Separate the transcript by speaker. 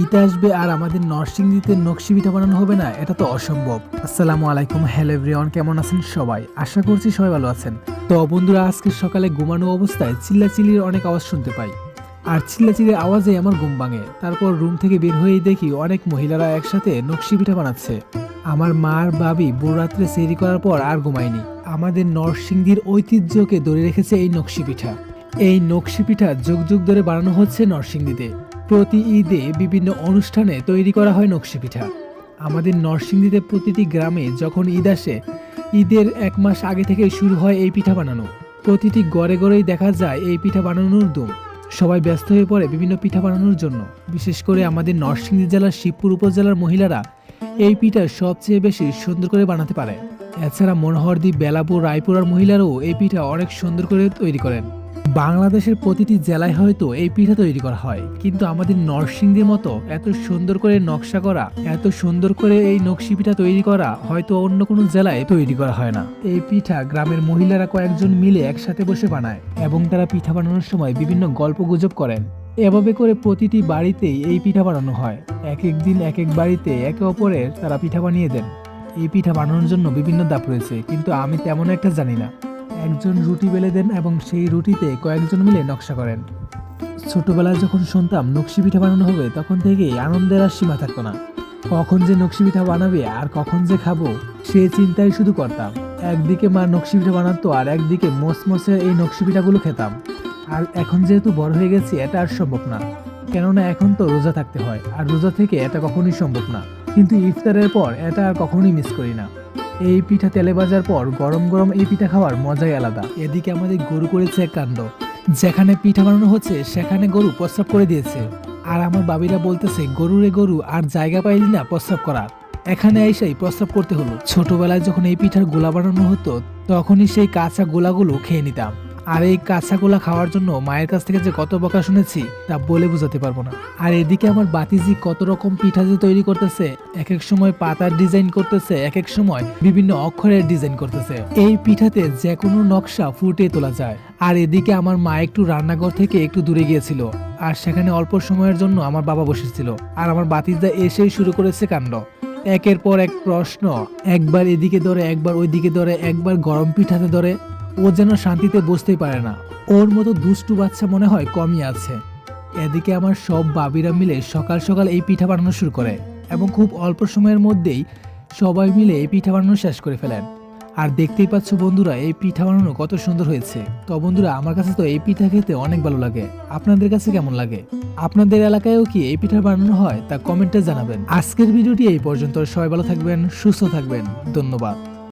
Speaker 1: ঈদ আসবে আর আমাদের নরসিংদীতে নকশি পিঠা বানানো হবে না, এটা তো অসম্ভব। আসসালামু আলাইকুম, হ্যালো এভরিওয়ান, কেমন আছেন সবাই? আশা করছি সবাই ভালো আছেন। তো বন্ধুরা, আজকে সকালে ঘুমানো অবস্থায় চিল্লাচিল্লির অনেক আওয়াজ শুনতে পাই। আর চিল্লাচিল্লির আওয়াজে আমার ঘুম ভাঙে। তারপর রুম থেকে বের হয়েই দেখি অনেক মহিলারা একসাথে নকশি পিঠা বানাচ্ছে। আমার মার বাবি ভোর রাত্রে সেরি করার পর আর ঘুমায়নি। আমাদের নরসিংদীর ঐতিহ্যকে ধরে রেখেছে এই নকশি পিঠা এই নকশি পিঠা যুগ যুগ ধরে বানানো হচ্ছে নরসিংদীতে। প্রতি ঈদে বিভিন্ন অনুষ্ঠানে তৈরি করা হয় নকশি পিঠা। আমাদের নরসিংদীতে প্রতিটি গ্রামে যখন ঈদ আসে, ঈদের এক মাস আগে থেকে শুরু হয় এই পিঠা বানানো। প্রতিটি গড়ে গড়েই দেখা যায় এই পিঠা বানানোর দুম। সবাই ব্যস্ত হয়ে পড়ে বিভিন্ন পিঠা বানানোর জন্য। বিশেষ করে আমাদের নরসিংদী জেলার শিবপুর উপজেলার মহিলারা এই পিঠা সবচেয়ে বেশি সুন্দর করে বানাতে পারে। এছাড়া মনোহরদী, বেলাপুর, রায়পুরার মহিলারাও এই পিঠা অনেক সুন্দর করে তৈরি করেন। বাংলাদেশের প্রতিটি জেলায় হয়তো এই পিঠা তৈরি করা হয়, কিন্তু আমাদের নরসিংদীর মতো এত সুন্দর করে নকশা করা, এত সুন্দর করে এই নকশি পিঠা তৈরি করা হয়তো অন্য কোনো জেলায় তৈরি করা হয় না। এই পিঠা গ্রামের মহিলারা কয়েকজন মিলে একসাথে বসে বানায় এবং তারা পিঠা বানানোর সময় বিভিন্ন গল্প গুজব করেন। এভাবে করে প্রতিটি বাড়িতেই এই পিঠা বানানো হয়। এক এক দিন এক এক বাড়িতে একে অপরের তারা পিঠা বানিয়ে দেন। এই পিঠা বানানোর জন্য বিভিন্ন দাপ রয়েছে, কিন্তু আমি তেমন একটা জানি না। একজন রুটি বেলে দেন এবং সেই রুটিতে কয়েকজন মিলে নকশা করেন। ছোটবেলায় যখন শুনতাম নকশি পিঠা বানানো হবে, তখন থেকেই আনন্দের আর সীমা থাকতো না। কখন যে নকশি পিঠা বানাবে আর কখন যে খাব, সে চিন্তাই শুধু করতাম। একদিকে মা নকশি পিঠা বানাতো আর একদিকে মসমসে এই নকশি পিঠাগুলো খেতাম। আর এখন যেহেতু বড় হয়ে গেছি, এটা আর সম্ভব না। কেননা এখন তো রোজা থাকতে হয়, আর রোজা থেকে এটা কখনোই সম্ভব না। কিন্তু ইফতারের পর এটা আর কখনোই মিস করি না। এই পিঠা তেলে ভাজার পর গরম গরম এই পিঠা খাওয়ার মজাই আলাদা। এদিকে আমাদের গরু করেছে এক কাণ্ড। যেখানে পিঠা বানানো হচ্ছে, সেখানে গরু প্রস্রাব করে দিয়েছে। আর আমার বাবিরা বলতেছে গরুরে গরু, আর জায়গা পাইলি না প্রস্রাব করার এখানে এসেই প্রস্রাব করতে হলো। ছোটবেলায় যখন এই পিঠার গোলা বানানো হতো, তখনই সেই কাঁচা গোলাগুলো খেয়ে নিতাম। আর এই কাঁচা গোলা খাওয়ার জন্য মায়ের কাছ থেকে যে কত বকা শুনেছি, তা বলে বোঝাতে পারব না। আর এদিকে আমার বাতিজি কত রকম পিঠা যে তৈরি করতেছে, এক এক সময় পাতার ডিজাইন করতেছে, এক এক সময় বিভিন্ন অক্ষরের ডিজাইন করতেছে। এই পিঠাতে যে কোনো নকশা ফুটিয়ে তোলা যায়। আর এদিকে আমার মা একটু রান্নাঘর থেকে একটু দূরে গিয়েছিল, আর সেখানে অল্প সময়ের জন্য আমার বাবা বসেছিল। আর আমার বাতিজা এসেই শুরু করেছে কাণ্ড। একের পর এক প্রশ্ন, একবার এদিকে ধরে, একবার ওইদিকে ধরে, একবার গরম পিঠাতে ধরে ও যেন শান্তিতে বসতেই পারে না। ওর মতো দুষ্টু বাচ্চা মনে হয় কমই আছে। এদিকে আমার সব বাবিরা মিলে সকাল সকাল এই পিঠা বানানো শুরু করে এবং খুব অল্প সময়ের মধ্যেই সবাই মিলে এই পিঠা বানানো শেষ করে ফেলেন। আর দেখতেই পাচ্ছ বন্ধুরা, এই পিঠা বানানো কত সুন্দর হয়েছে। তো বন্ধুরা, আমার কাছে তো এই পিঠা খেতে অনেক ভালো লাগে। আপনাদের কাছে কেমন লাগে? আপনাদের এলাকায়ও কি এই পিঠা বানানো হয় তা কমেন্টে জানাবেন। আজকের ভিডিওটি এই পর্যন্ত। সবাই ভালো থাকবেন, সুস্থ থাকবেন। ধন্যবাদ।